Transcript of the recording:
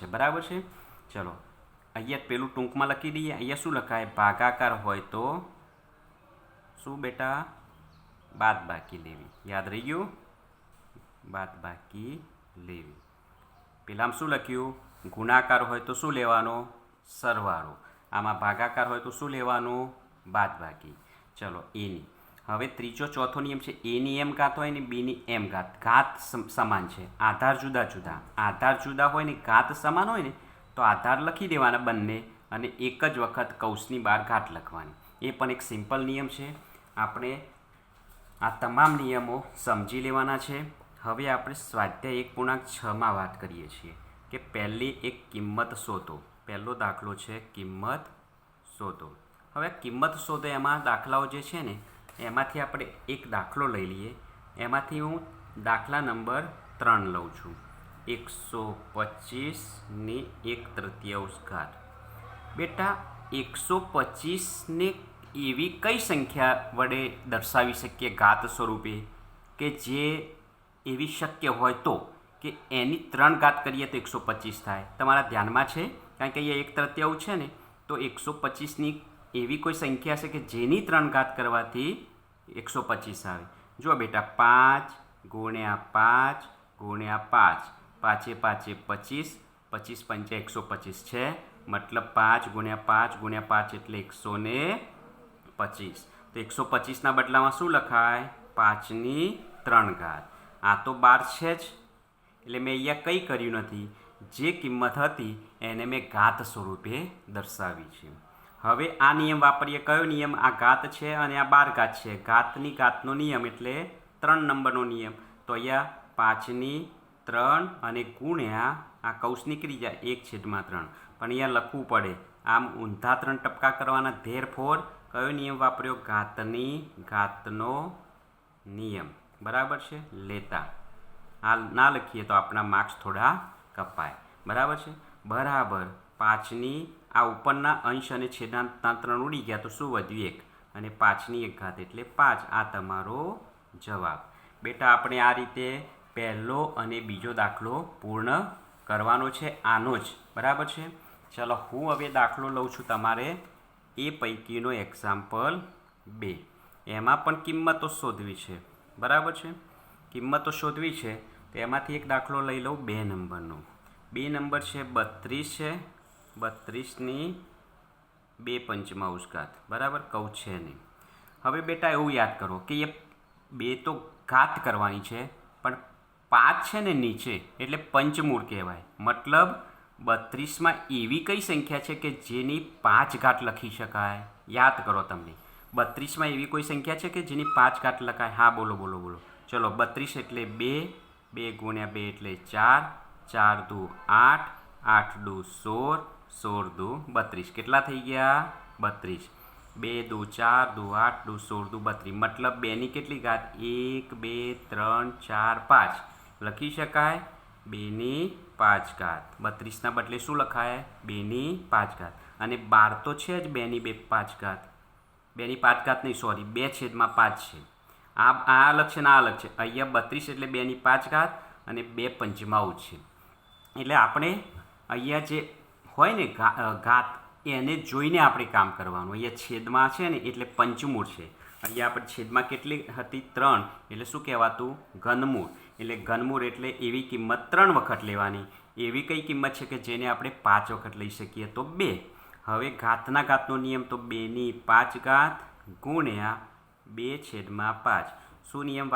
છે. બરાબર છે? ચલો. અહીંયા પેલું ટૂંકમાં લખી દઈએ. અહીંયા શું લખાય? ભાગાકાર હોય તો શું બેટા? બાદ બાકી લેવી. યાદ રહી ગયું? બાદ બાકી લેવી. પેલામાં શું લખ્યું? ગુણાકાર હોય તો શું લેવાનો? સરવાળો. આમાં ભાગાકાર હોય તો શું લેવાનું? બાદ બાકી ચલો, એની. હવે ત્રીજો ચોથો નિયમ છે એની એમ ઘાત હોય ને, બીની એમ ઘાત ઘાત સમાન છે. આધાર જુદા જુદા. આધાર જુદા હોય ને ઘાત સમાન હોય ને, તો આધાર લખી દેવાના બંને અને એક જ વખત કૌશની બહાર ઘાત લખવાની. એ પણ એક સિમ્પલ નિયમ છે. આપણે આ તમામ નિયમો સમજી લેવાના છે. હવે આપણે સ્વાધ્યાય એક પૂર્ણાંક છમાં વાત કરીએ છીએ કે પહેલી એક કિંમત શોધો. પહેલો દાખલો છે કિંમત શોધો. હવે કિંમત શોધો એમાં દાખલાઓ જે છે ને એમાંથી આપણે એક દાખલો લઈ લઈએ. એમાંથી હું દાખલા નંબર ત્રણ લઉં છું. એકસો પચીસને એક તૃતીયાંશ ઘાત. બેટા, એકસો પચીસને એવી કઈ સંખ્યા વડે દર્શાવી શકીએ ઘાત સ્વરૂપે? કે જે એવી શક્ય હોય તો? કે એની ત્રણ ઘાત કરીએ તો એકસો પચીસ થાય. તમારા ધ્યાનમાં છે? કારણ કે અહીંયા એક તૃતીયાંશ છે ને. તો એકસો પચીસની એવી કોઈ સંખ્યા છે કે જેની ત્રણ ઘાત કરવાથી એકસો પચીસ આવે. જો બેટા, પાંચ ગુણ્યા પાંચ ગુણ્યા પાંચ. પાંચે પાંચે પચીસ પચીસ પંચે એકસો પચીસ છે. મતલબ પાંચ ગુણ્યા પાંચ ગુણ્યા પાંચ એટલે એકસો ને પચીસ. તો એકસો પચીસના બદલામાં શું લખાય? પાંચની ત્રણ ઘાત. આ તો બાર છે જ. એટલે મેં અહીંયા કંઈ કર્યું નથી. જે કિંમત હતી એને મેં ઘાત સ્વરૂપે દર્શાવી છે. હવે આ નિયમ વાપરીએ. કયો નિયમ? આ ઘાત છે અને આ બાર ઘાત છે. ઘાતની ઘાતનો નિયમ એટલે ત્રણ નંબરનો નિયમ. તો અહીંયા પાંચની ત્રણ અને ગુણ્યા આ કૌશ નીકળી જાય. એક છેદમાં ત્રણ. પણ અહીંયા લખવું પડે. આમ ઊંધા ત્રણ ટપકા કરવાના. ધેર ફોર કયો નિયમ વાપર્યો? ઘાતની ઘાતનો નિયમ. બરાબર છે? લેતા. આ ના લખીએ તો આપણા માર્ક્સ થોડા કપાય. બરાબર છે? બરાબર. પાંચની આ ઉપરના અંશ અને છેદાંતના ત્રણ ઉડી ગયા, તો શું વધ્યું એક? અને પાંચની એક ઘાત એટલે પાંચ. આ તમારો જવાબ. બેટા, આપણે આ રીતે પહેલો અને બીજો દાખલો પૂર્ણ કરવાનો છે, આનો જ. બરાબર છે? ચાલો, હું હવે દાખલો લઉં છું તમારે એ પૈકીનો એક્ઝામ્પલ બે. એમાં પણ કિંમતો શોધવી છે. બરાબર છે? કિંમતો શોધવી છે, તો એમાંથી એક દાખલો લઈ લઉં બે નંબરનો. બે નંબર છે, બત્રીસ છે. બત્રીસની બે પંચમાંશ ઘાત બરાબર? કહું છે નહીં. હવે બેટા એવું યાદ કરો કે એ બે તો ઘાત કરવાની છે, પણ પાંચ છે ને નીચે, એટલે પંચમૂળ કહેવાય. મતલબ બત્રીસમાં એવી કઈ સંખ્યા છે કે જેની પાંચ ઘાત લખી શકાય? યાદ કરો તમને. બત્રીસમાં એવી કોઈ સંખ્યા છે કે જેની પાંચ ઘાત લખાય? હા, બોલો બોલો બોલો. ચલો, બત્રીસ એટલે બે બે ગુણ્યા બે એટલે ચાર ચાર દુ આઠ આઠ દુ સોળ સોળ દુ બત્રીસ. કેટલા થઈ ગયા? બત્રીસ. બે, દુ, ચાર, દુ, આઠ, દુ સોળ દુ બત્રીસ. મતલબ બેની કેટલી ઘાત? એક, બે, ત્રણ, ચાર, પાંચ. લખી શકાય? બેની પાંચ ઘાત. બત્રીસના બદલે શું લખાય? બેની પાંચ ઘાત. અને બાર તો છે જ બેની બે પાંચ ઘાત. બેની પાંચ ઘાત નહીં, સોરી, બે છેદમાં પાંચ છે. આ આ અલગ છે ને આ અલગ છે. અહીંયા બત્રીસ એટલે બેની પાંચ ઘાત અને બે પંચમાઉ છે. એટલે આપણે અહીંયા જે હોય ને ઘાત એને જોઈને આપણે કામ કરવાનું. અહીંયા છેદમાં છે ને, એટલે પંચમૂળ છે. અહીંયા આપણે છેદમાં કેટલી હતી? ત્રણ. એટલે શું કહેવાતું? ઘનમૂળ. એટલે ઘનમૂળ એટલે એવી કિંમત ત્રણ વખત લેવાની. એવી કઈ કિંમત છે કે જેને આપણે પાંચ વખત લઈ શકીએ? તો બે. હવે ઘાતના ઘાતનો નિયમ તો બેની પાંચ ઘાત ગુણ્યા બે છેદમાં પાંચ. શું નિયમ